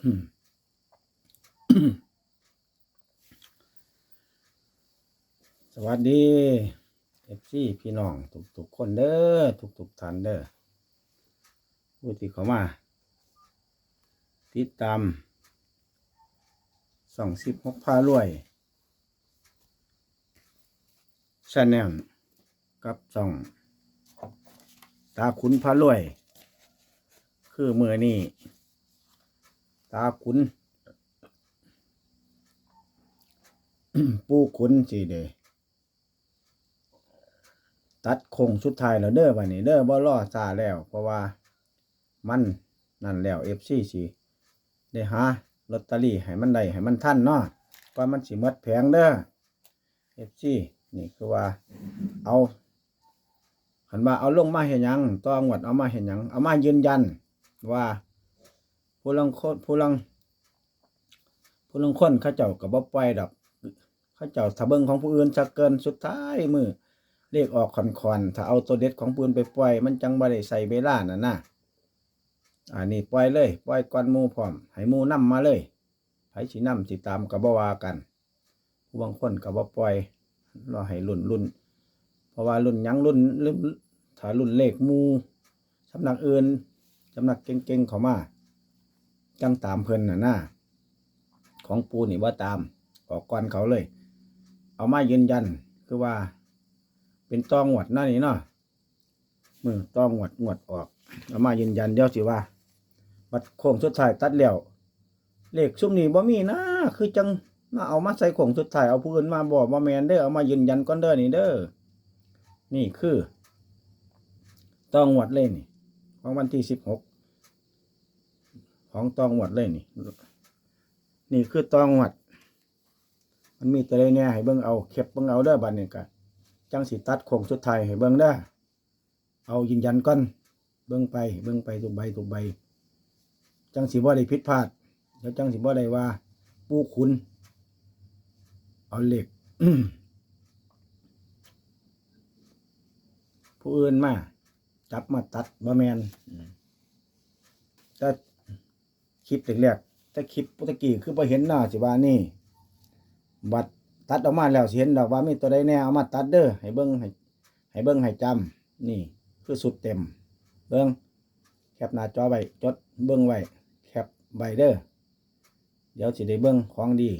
สวัสดีเอฟซีพี่น้อง ทุกๆคนเด้อทุกๆท่านเด้อผู้ที่เขามา ติดตามสองสิบหกพารวยชาแนลกับสอง ตาขุนพารวย คือเมื่อนี้ ตาขุนปูขุนสิเดตัดคงสุดท้ายแล้วเด้อวันนี้เด้อบ่รอซาแล้ว เพราะว่ามันนั่นแล้ว FC สิได้หาลอตเตอรี่ให้มันได้ให้มันทันเนาะก่อนมันสิมดแผงเด้อ FC นี่คือว่าเอาหันว่าเอาลงมาเห็นยังต่องวดเอามาเห็นยัง เอามายืนยันว่า ผู้ลังคนผู้ลังผู้ลังคนเขาเจ้ากับบ่ปล่อยดอกเขาเจ้าถ้าเบิ่งของผู้อื่นจะเกินสุดท้ายมือเลขออกคอนๆถ้าเอาตัวเด็ดของปืนไปปล่อย มันจังบ่ได้ใส่เวลาน่ะนะอันนี้ปล่อยเลย ปล่อยก่อนมูพร้อม ให้มู่นำมาเลยไผสินำสิตามก็บ่วากันผู้บางคนก็บ่ปล่อยรอให้รุ่นรุ่นเพราะว่ารุ่นยังรุ่นรุ่นถ้ารุ่นเลขมูสำนักอื่นสำนักเก่งๆเข้ามา จังตามเพิ่นน่ะนะของปูนี่ว่าตามออกก่อนเขาเลย เอามายืนยันคือว่า เป็นตองหวดนั่นนี่เนาะมือตองหวดหวดออก เอามายืนยันเดี๋ยวสิว่า บัดโค้งสุดท้ายตัดแล้วเลขซุ่มนี้บ่มีนะคือจังมาเอามาใส่โค้งสุดท้ายเอาผู้อื่นมาบอกว่าแมนเด้อเอามายืนยันก่อนเด้อนี่เด้อนี่คือตองหวดเลยนี่ของวันที่สิบหก ของตองหวัดเลยนี่ นี่คือตองหวัด มันมีตัวใดแน่ยให้เบิ่งเอาเข็บเบิ่งเอาเด้อบัดนี้ก็จังสิตัดโค้งสุดท้ายให้เบิ่งเด้อเอายืนยันก่อนเบิ่งไปเบิ่งไปทุกใบทุกใบ จังสิบ่ได้ผิดพลาดแล้วจังสิบ่ได้ว่า ปูคุณ เอาเหล็กผู้อื่นมา จับมาตัดบ่แมนแต่ คลิปแรกๆแต่คลิปปุตะกี้คือบ่เห็นหน้าสิว่านี่ บัดตัดออกมาแล้วสิเห็นดอกว่ามีตัวใดแน่เอามาตัดเด้อให้เบิ่งให้ให้เบิ่งให้จำนี่คือสุดเต็ม เบิ่งแคปหน้าจอไว้จดเบิ่งไว้แคปไว้เด้อเดี๋ยวสิได้เบิ่งของดี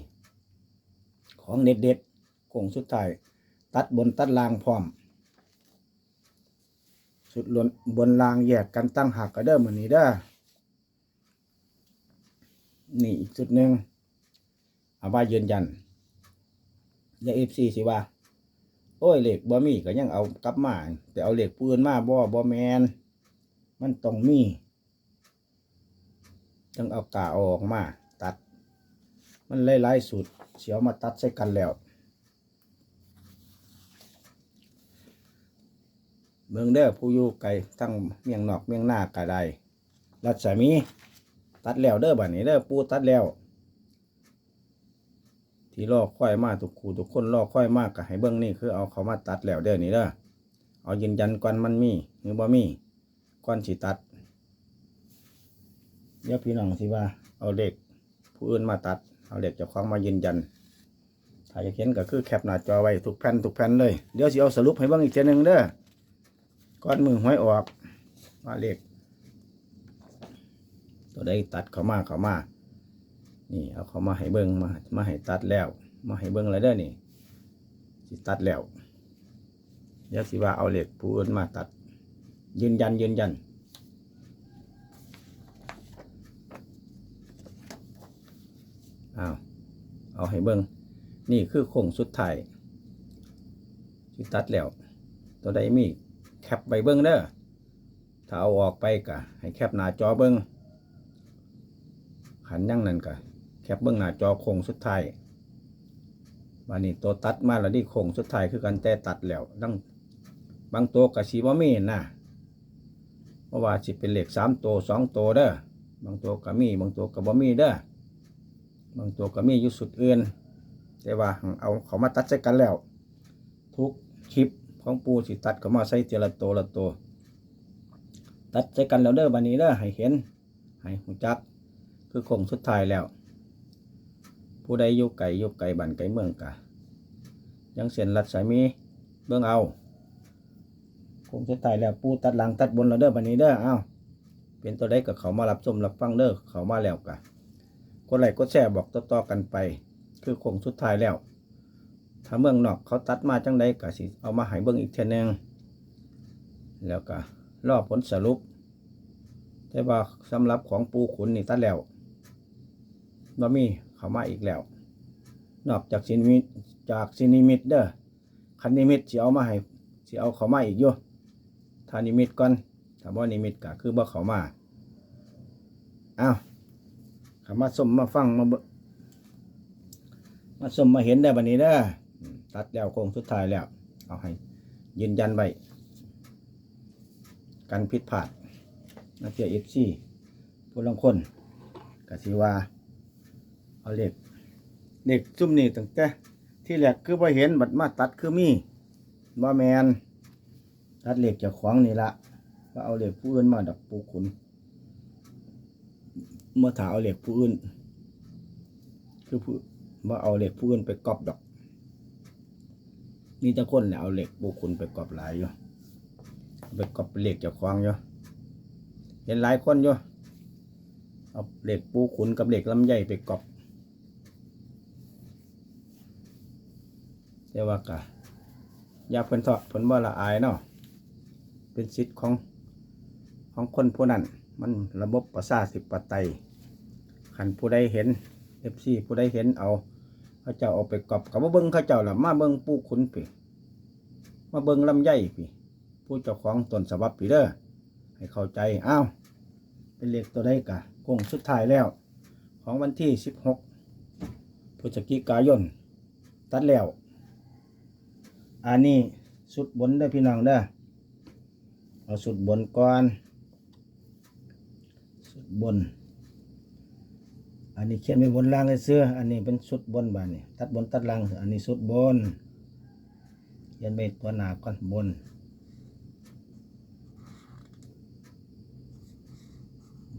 ของเด็ดเด็ดๆโค้งสุดท้ายตัดบนตัดล่างพร้อม สุดลนบนล่างแยกกันตั้งหักก็เด้อเหมื้อนี้เด้อ นี่อีกจุดหนึ่งเอาว่ายืนยันเดี๋ยวเอฟซีสิว่า โอ้ยเหล็กบ่มีก็ยังเอากลับมาแต่เอาเหล็กปืนมาบ่บ่แมนมันต้องมีต้องเอากาออกมา ตัด มันไล่ๆสุดเสียวมาตัดใส่กันแล้วเมืองเด้อผู้อยู่ไกลทั้งเมียงนอกเมียงหน้ากะไดรัศมี ตัดแล้วเด้อบัดนี้เด้อปูตัดแล้ว ที่ลอกค่อยมาทุกคู่ทุกคนลอกค่อยมากก็ให้เบื้องนี่คือเอาเขามาตัดแล้วเด้อนี่เด้อเอายืนยันก่อนมันมีหรือบ่มีก่อนสิตัดเดี๋ยวพี่น้องสิว่า เอาเด็กผู้อื่นมาตัด เอาเด็กเจ้าของมายืนยันถ้าจะเขียนก็คือแคปหน้าจอไว้ทุกแผ่นทุกแผ่นเลยเดี๋ยวสิเอาสรุปให้เบิ่งอีกเทีนึงเด้อก่อนมือหวยออกว่าเลข ตัวใดตัดเขามาเขามานี่เอาเขามาให้เบิ้งมามาให้ตัดแล้ว มาให้เบิ้งอะไรเด้อนี่สิตัดแล้วเดี๋ยวสิว่าเอาเหล็กผู้อื่นมาตัด ยืนยันยืนยันเอาเอาให้เบิ้งนี่คือโค้งสุดท้ายสิตัดแล้ว ตัวใดมีแคปใบเบิ้งเด้อถ้าเอาออกไปกะให้แคปหน้าจอเบิ้ง ขันยั่งนั่นกะแคปเบื้องหน้าจอโค้งสุดท้ายวันนี้ตัวตัดมาแล้วนี่โค้งสุดท้ายคือกันแต่ตัดแล้วดังบางตัวกับสีบ่มีนะเพราะว่าสิเป็นเหล็กสามตัวสองตัวเด้อบางตัวก็มี บางตัวก็บ่มีเด้อบางตัวก็มีอยู่สุดเอื่นแต่ว่าเอาเขามาตัดใส่กันแล้ว ทุกคลิปของปูสิตัดเขามาใส่เจละตัวละตัวตัดใส่กันแล้วเด้อบันนี้เด้อให้เห็นให้หูจัก คือคงสุดท้ายแล้ว ผู้ใดอยู่ไกลอยู่ไกลบ้านไกลเมืองกะยังเส้นรัดสายมีเบิ่งเอาคงสุดท้ายแล้วปูตัดหลังตัดบนแล้วเด้อบัดนี้เด้อเอาเป็นตัวใดก็เขามารับชมรับฟังเด้อเขามาแล้วกะกดไลค์กดแชร์บอกต่อๆกันไป คือคงสุดท้ายแล้ว ถ้าเมืองนอกเขาตัดมาจังใดก็สิเอามาให้เบิ่งอีกเทื่อนึงแล้วก็รอผลสรุปแต่ว่าสำหรับของปูขุนนี่ตัดแล้ว บ่มีเข้ามาอีกแล้ว นอกจากซินิมิตจากซินิมิตเด้อคันนิมิตสิเอามาให้สิเอาเข้ามาอีกอยู่ถ้านิมิตก่อนถ้าบ่นิมิตก็คือบ่เข้ามาอ้าวเข้ามาสมมาฟังมามาสมมาเห็นได้บัดนี้เด้อตัดแล้วโค้งสุดท้ายแล้ว เอาให้ ยืนยันไว้กันผิดพลาดนักเที่ยเอฟซีผู้ลังคนกสิว่า เอาเหลขเลขซุ่มนี่ตั้งแต่ที่แรกคือพอเห็นบัดมาตัดคือมีบ่าแมนตัดเหลขเจ้าของนี่ละว่าเอาเหลขผู้อื่นมาดับปูขุนเมื่อถาเอาเหลขผู้อื่นคือผู้ว่าเอาเหลขผู้อื่นไปกอบดอกมีต่คนเนี่ยเอาเหล็กปูขุนไปกอบหลายอยู่ไปกอบเหล็กจ้าของอยู่เห็นหลายคนอยู่เอาเหล็กปูขุนกับเหล็กลำไยไปกอบ แต่ว่ากะอยาเพิ่นเถาะเพิ่นบ่ละอายเนาะเป็นสิทธิ์ของของคนผู้นั้นมันระบบประชาธิปไตยขันผู้ใดเห็นเอฟซีผู้ใดเห็นเอา เขาเจ้าเอาไปกอบกับมาเบิ้งเขาเจ้าล่ะมาเบิ้งปูขุนปีมาเบิ้งลำไยปีผู้เจ้าของตนฉบับปีเด้อให้เข้าใจอ้าวเป็นเลขตัวใดกะคงสุดท้ายแล้ว ของวันที่สิบหกพฤศจิกายน ตัดแล้ว อันนี้สุดบนได้พี่น้องเด้อเอาสุดบนก่อน สุดบน อันนี้เขียนไว้บนล่างเลยเสื้อ อันนี้เป็นชุดบนบานนี่ตัดบนตัดล่าง อันนี้ชุดบนเขียนไปตัวหนาก่อนบน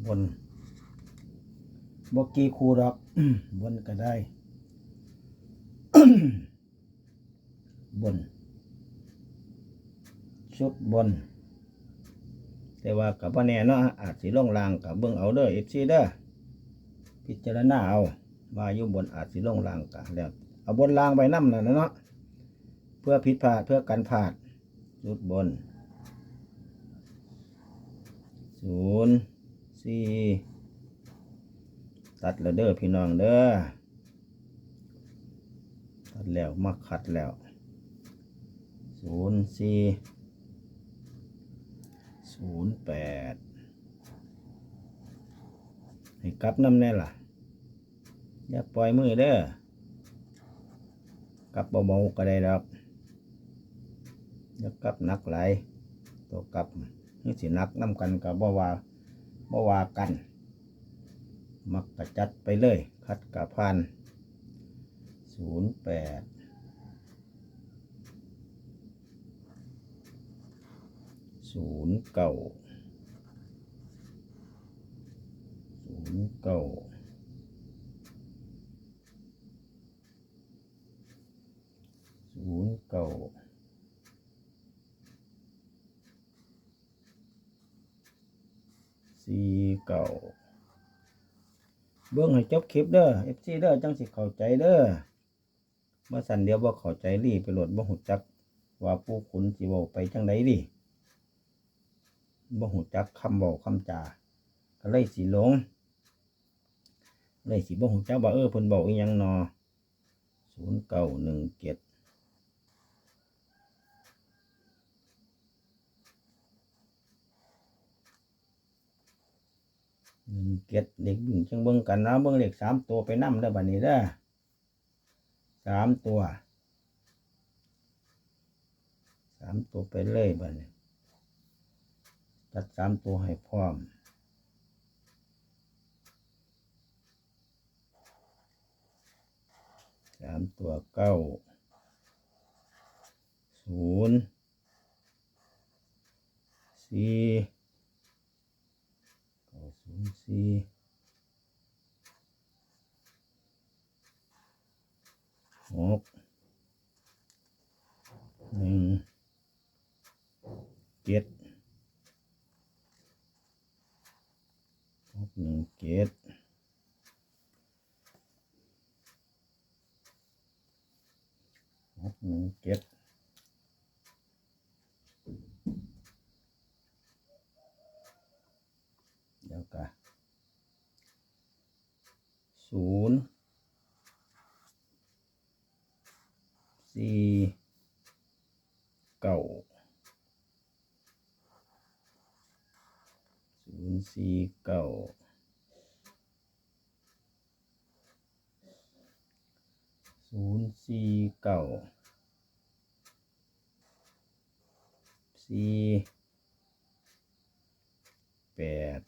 บนบกี่คูดอก บนก็ได้ บน ชุดบน แต่ว่ากับว่าแน่เนาะอาจสิลงลางกับเบิ่งเอาเด้อเอฟซีเด้อพิจารณาเอาว่าอยู่บนอาจสิลงลางกันแล้วเอาบนลางไปนั่นนะเนาะเพื่อผิดพลาดเพื่อกันพลาดจุดบนศูนย์สี่ตัดแล้วเด้อพี่น้องเด้อตัดแล้วมาขัดแล้ว ศูนย์สี่ศูนย์แปดให้กลับน้ำแน่ล่ะ อย่าปล่อยมือเด้อกลับเบาๆก็ได้ดอกอย่ากลับนักไหลตัวกลับนี่สินักน้ำกันกับบ่ว่าบ่ว่ากัน มักกระจัดไปเลย คัดกระพันศูนย์แปด ศูนย์เก้าศูนย์เก้าศูนย์เก้าสี่เก้าเบิ่งให้จบคลิปเด้อเอฟซีเด้อจังสิเข้าใจเด้อเมื่อสันเดียวบ่เข้าใจรีไปโหลดบ่หูจักว่าผู้ขุนสิเว้าไปจังไดดิ บ่หูจักคำเว้าคำจาก็เลยสิหลง เลยสิบ่ฮู้จักว่าเออเพิ่นบอกอีหยังนอศูนย์เก้าหนึ่งเจ็ดหนึ่งเจ็ดเด็กบิ่งจังเบิ่งกันนะเบิ่งเลขสามตัวไปนำเด้บัดนี้เด้อสามตัวสามตัวไปเลยบัดนี้ จัดสามตัวให้พร้อม สามตัวเก้าศูนย์สี่เก้าศูนย์สี่หกหนึ่งเจ็ด หกหนึ่งเจ็ดหกหนึ่งเจ็ดเดี๋ยวกันศูนย์สี่เก้าศูนย์สี่เก้าศูนย์สี่เก้าสี่แปด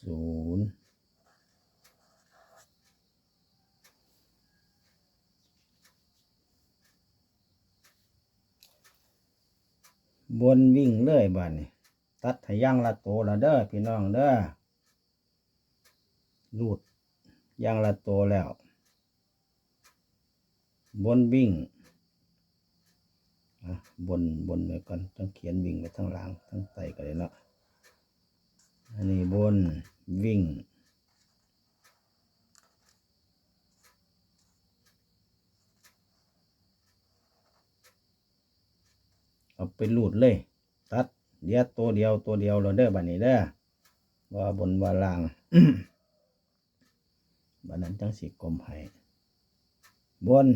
ศูนย์บนวิ่งเลยบ้านนี่ตัดให้ย่างละโตละเด้อพี่น้องเด้อรูดย่างละโตแล้ว บนวิ่งบนบนไว้ก่อนต้องเขียนวิ่งไว้ทั้งหล่างทั้งไตกันเลยเนาะ อันนี้บนวิ่ง เอาไปรูดเลย ตัดเดียวตัวเดียวตัวเดียวเราเด้อบัดนี้เด้อว่าบนว่าล่างบัดนั้นจังสิกลมให้บน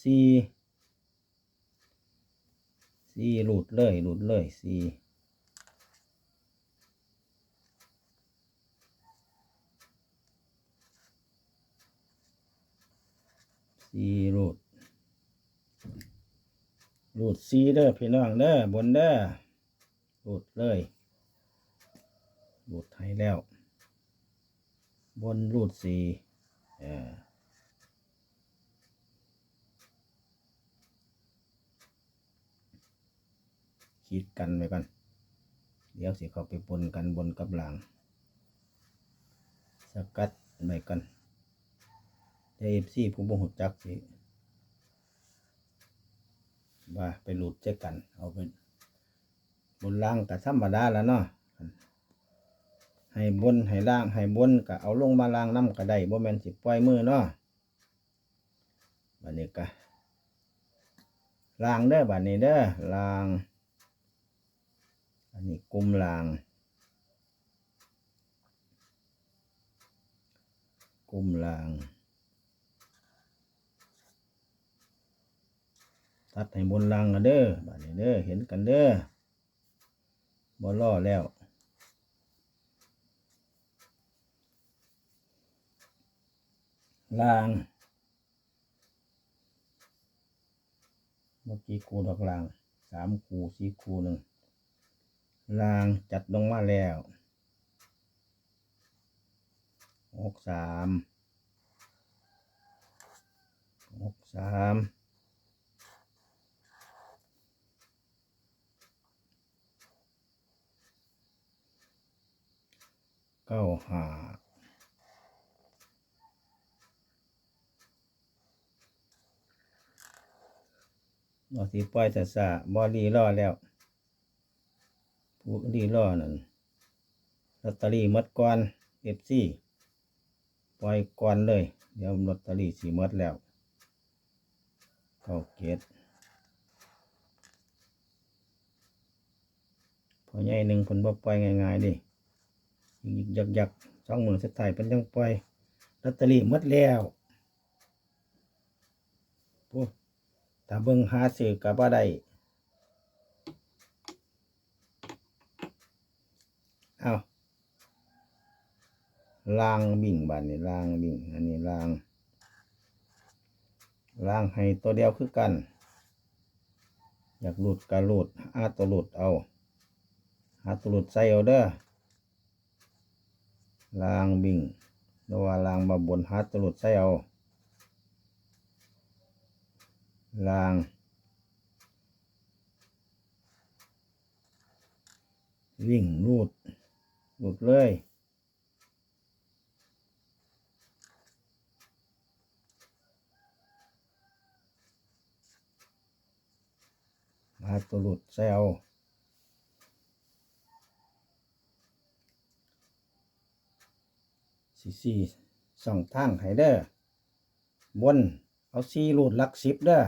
สี่ สี่หลุดเลยหลุดเลยสี่สี่หลุดหลุดสี่เด้อพี่น้องเด้อบนเด้อหลุดเลยหลุดให้แล้ว บนหลุดสี่เออ คิดกันไว้ก่อนเดี๋ยวสิเขาไปปนกันบนกับหลังสกัดไว้ก่อนเอฟซีผู้บ่หูจักสิว่าไปหลุดเจกัน เอาไปบนล่างกับธรรมดาแล้วเนาะให้บนให้ล่างให้บนก็เอาลงมาล่างน้ำก็ได้บ่แมนสิปล่อยมือเนาะบัดนี้ก็ล่างเด้อบัดนี้เด้อล่าง อันนี้กลุ่มลาง กลุ่มลาง ตัดให้บนลางกันเด้อบาดนี้เด้อเห็นกันเด้อบอล่อแล้วลางเมื่อกี้คูดอกลางสามคูสี่คูหนึ่ง ลางจัดลงมาแล้วหกสามหกสามเก้าห้าบอสีปล่อยแต่สะบอรีล่อแล้ว ผู้ดีล่อนั่นลอตเตอรี่หมดก่อนเอฟซีปล่อยก่อนเลย เดี๋ยวลอตเตอรี่สีมัดแล้วเข้าเกตพอใหญ่หนึ่งคนบ่ปล่อยง่ายๆดิยิกยักยักสองหมื่นสุดท้ายเป็นยังปล่อยลอตเตอรี่หมดแล้วปุ๊ถ้าเบิ่งหาซื้อกับว่าได้ เอาลางบิ่งบานนี่ลางบิ่งอันนี้ลางลางให้ตัวเดียวคือกัน อยากหลุดก็หลุดหาตัวหลุดเอาหาตัวหลุดใส่เอาเด้อลางบิ่งหรือว่าลางมาบนหาตัวหลุดใส่เอาลางวิ่งรูด หลุดเลย มาตัวหลุดเซลสี่สี่สองทางไฮเดอร์บน เอาสี่หลุดลักซิปเด้อ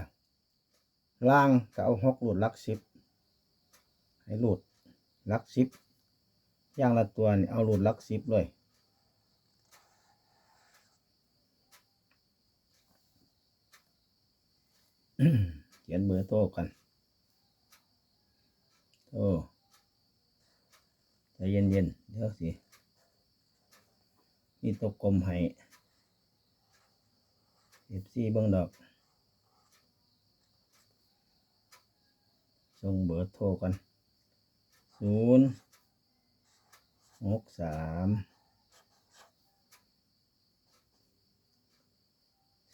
ล่างก็เอาหกหลุดลักซิปให้หลุดลักซิป ย่างละตัวนี่เอาหลุดลักสิบเลยเขียนเบอร์โทรกันโทรใจเย็นๆเดี๋ยวสิมีตัวกลมให้เอฟซีเบิ้งดอกส่งเบอร์โทรกันศูนย์ หกสาม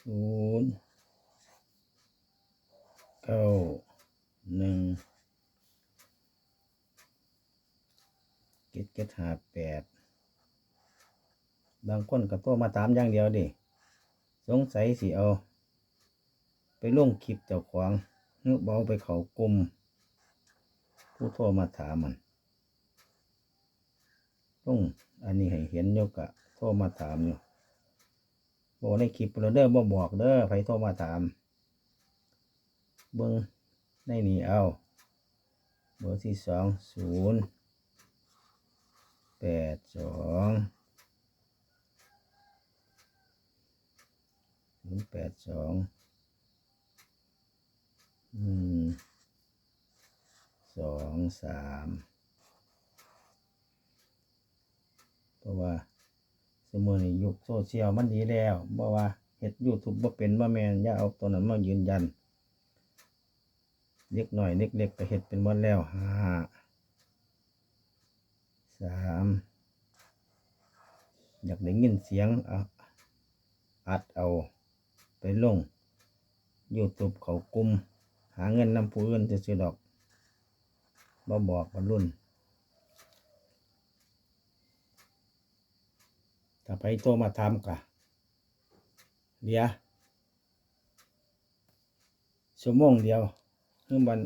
ศูนย์เก้าหนึ่งเก็ดเก็ดหาแปดบางคนก็โทรมาถามอย่างเดียวดิ สงสัยสิเอา ไปลงคลิปเจ้าของนึกเบาไปเขากลุ่มผู้โทรมาถามมัน ลงอันนี้ให้เห็นยกะโทรมาถามอยู่บอกในคลิปเราเด้อบ่บอกเด้อใครโทรมาถาม เบิ้งในนี่เอาเบอร์ที่สองศูนย์แปดสองศูนย์แปดสองอืมสองสาม เพราะว่าสมมติยุคโซเชียลมันดีแล้วเพราะว่าเฮ็ดยูทูบบ่เป็นบ่แมนอย่าเอาตัวนั้นมายืนยันเล็กหน่อยเล็กเล็กๆก็เห็ดเป็นหมดแล้วห้าสามอยากได้ยินเสียงอะอัดเอาไปลง YouTube เขากลุ่มหาเงินนำผู้อื่นจะซื้อดอกบ่บอกบรรลุนาไปโทรมาทำกะเดี๋ยวชั่วโมงเดียวคือมัน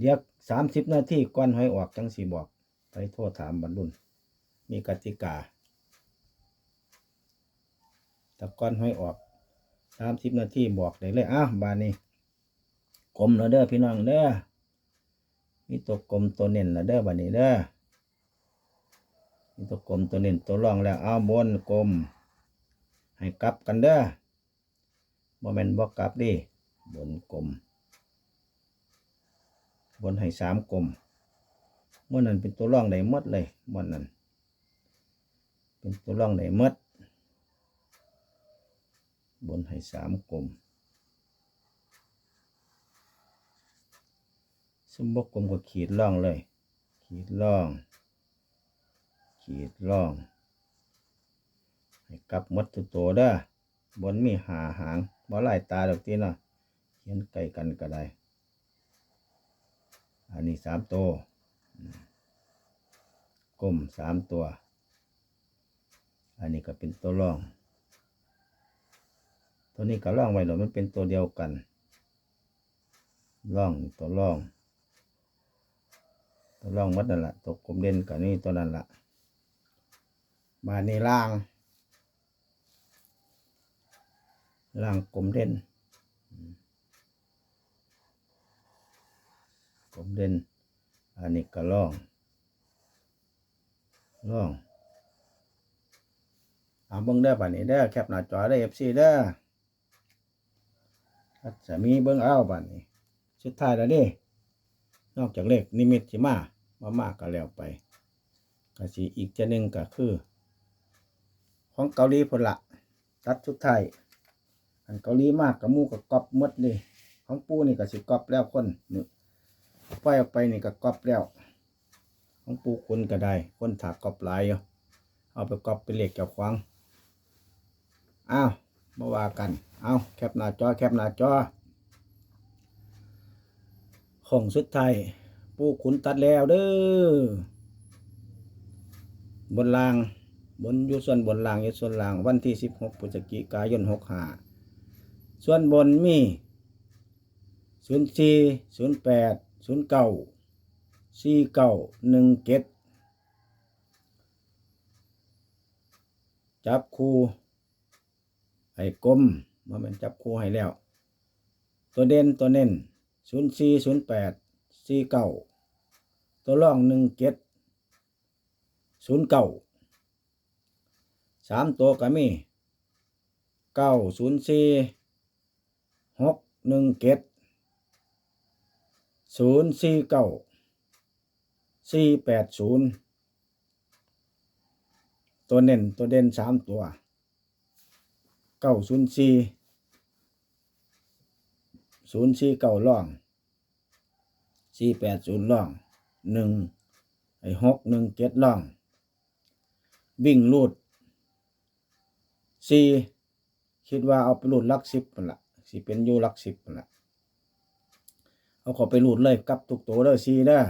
เรียกสามสิบนาทีก่อนหอยออกจังสีบอก ไปโทษถามบรรลุนมีกติกาแต่ก่อนหอยออกสามสิบนาทีบอกได้เลยอ้าวบานนี้กลมแล้วเด้อพี่น้องเด้อมีตัวกลมตัวเน่นแล้วเด้อบานนี้เด้อ มีตัวกลมตัวเน่นตัวร่องแล้วเอาบนกลม ให้กลับกันเด้อบ่แม่นบอกกลับดิบนกลม บนให้สามกลมเมื่อนั้นเป็นตัวร่องได้หมดเลยเมื่อนั้น เป็นตัวร่องได้หมด บนให้สามกลมสมบกกลมก็ขีดร่องเลย ขีดร่อง ขีดร่องให้กลับมดตัวตัวเด้อบนมีหาหางบ่ไล่ตาดอกตีเนาะเขียนใกล้กันก็ได้ อันนี้สามตัวกลมสามตัว อันนี้ก็เป็นตัวร่อง ตัวนี้ก็ร่องไว้หรอมันเป็นตัวเดียวกันร่องตัวร่อง ตัวร่องมัดนั่นแหละตัวกลมเด่นกับนี่ตัวนั้นแหละ มานี่ล่าง ล่างกลมเด่นผมเด่นอันนี้ก็ล่องล่องเอาเบิ้งได้ป่านนี้เด้แคปหน้าจอได้เอฟซีเด้ถ้าจะมีเบิ้งเอาป่านนี้ สุดท้ายแล้วดินอกจากเลขนิมิตสิมา มามากก็แล้วไปก็สิอีกจะหนึ่งก็คือ ของเกาหลีพนละตัดสุดท้ายอันเกาหลีมากกับมูกับกอบมดเลยของปูนี่ก็สิกอบแล้วคนนี่ปล่อยออกไปนี่ก็กรอบแล้ว ของปูคุณก็ได้ คนถากกรอบหลายอยู่เอาไปกรอบไปเหล็กเกี่ยวขวางอ้าวมาว่ากัน เอาแคปหน้าจอแคปหน้าจอของสุดท้ายปูขุนตัดแล้วเด้อบนล่าง บนอยู่ส่วนบนล่างอยู่ส่วนล่างวันที่สิบหกพฤศจิกายนหกห้าส่วนบนมีศูนย์สี่ศูนย์แปดศูนย์เก้าสี่เก้าหนึ่งเจ็ดจับคู่ให้กลมว่ามันจับคู่ให้แล้ว ตัวเด่นตัวเน้นศูนย์สี่ศูนย์แปดสี่เก้าตัวร่องหนึ่งเจ็ดศูนย์เก้า สามตัวก็มีเก้าศูนย์สี่หกหนึ่งเจ็ดศูนย์สี่เก้าสี่แปดศูนย์ตัวเน้นตัวเด่นสามตัวเก้าศูนย์สี่ศูนย์สี่เก้าล่องสี่แปดศูนย์ล่องหนึ่งไอ้หกหนึ่งเจ็ดล่อง วิ่งรูด สี่คิดว่าเอาไปรูดลักสิบมันละสิเป็นยูลักสิบมันละเอาขอไปรูดเลยกับทุกตัวเด้อสี่เด้อ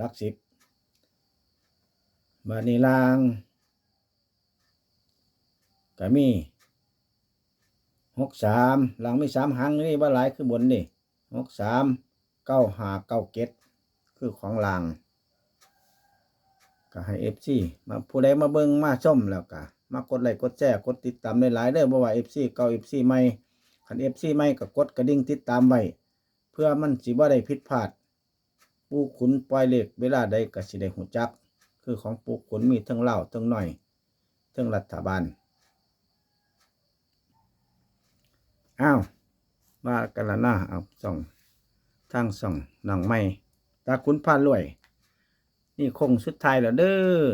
ลักสิบบานีลางก็มีหกสามหลังมีสามหางนี่บ่าหลายคือบนนี่หกสามเก้าหาเก้าเก็ดคือของหลางก็ให้เอฟซีมาผู้ใดมาเบิ่งมาชมแล้วก็ มากดไลค์กดแชร์กดติดตามหลายๆเด้อบ่ว่าเอฟซีเก่าเอฟซีใหม่คันเอฟซีใหม่ก็กดกระดิ่งติดตามไว้เพื่อมันสิบ่ได้ผิดพลาด ปูขุนปล่อยเลขเวลาใดก็สิได้หูจัก คือของปูขุนมีทั้งเล่าทั้งหน่อยทั้งรัฐบาลอ้าวมากันละนะเอาส่องทางส่องหนังไม่ตาขุนพารวย นี่คงสุดท้ายแล้วเด้อ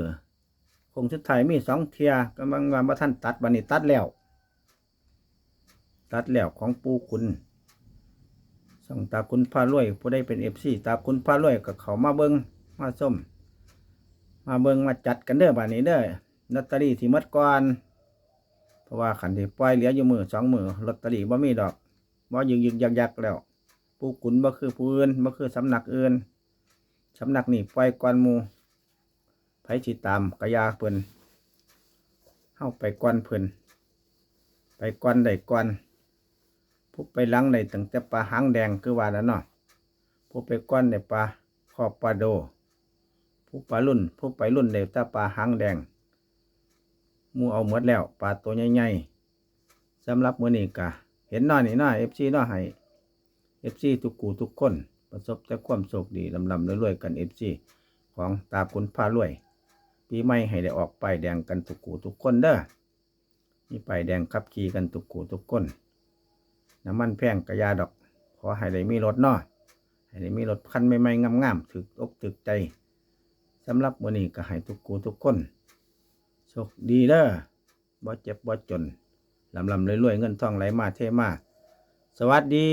คงสุดท้ายมีสองเทียกำลังว่าท่านตัดบันนี้ตัดแล้ว ตัดแล้วของปูคุณส่องตาคุณพารวยผู้ได้เป็นเอฟซีตาคุณพารวยกับเขามาเบิงมาส้ม มาเบิงมาจัดกันเด้อบันนี้เด้อลอตเตอรี่ที่หมดก่อนเพราะว่าขันที่ปล่อยเหลืออยู่มือสองมือลอตเตอรี่บ่มีดอกบ่ยึกยึกยักยักแล้วปูขุนบ่คือผู้อื่นบ่คือสำนักอื่นสำนักนี่ปล่อยก่อนมู ไผสิตามกระยาเพิ่นเฮาไปก่อนเพิ่นไปก่อนได้ก่อนผู้ไปหลังได้ตั้งแต่ปลาหางแดงคือว่าแล้วเนาะผู้ไปก่อนได้ปลาขอบปลาโด ผู้ปลารุ่น ผู้ไปรุ่นได้แต่ปลาหางแดงมูเอาหมดแล้วปลาตัวใหญ่ๆสำหรับมื้อนี้กะเห็นน้อยนี่น้อย FC น้อยให้ FC ทุกกูทุกคน ประสบแต่ความโชคดีลำลำรวยๆกัน FC ของตาคุณพารวย ปีใหม่ให้ได้ออกป้ายแดงกันทุกกูทุกคนเด้อมีป้ายแดงขับขี่กันทุกกูทุกคนน้ำมันแพงกระยาดอก ขอให้ได้มีรถเนาะให้ได้มีรถคันใหม่ๆงามๆถึกอกถึกใจสำหรับมื้อนี้ก็ให้ทุกกูทุกคนโชคดีเด้อบ่เจ็บบ่จนลำลำรวยๆเงินทองไหลมาเทมา สวัสดี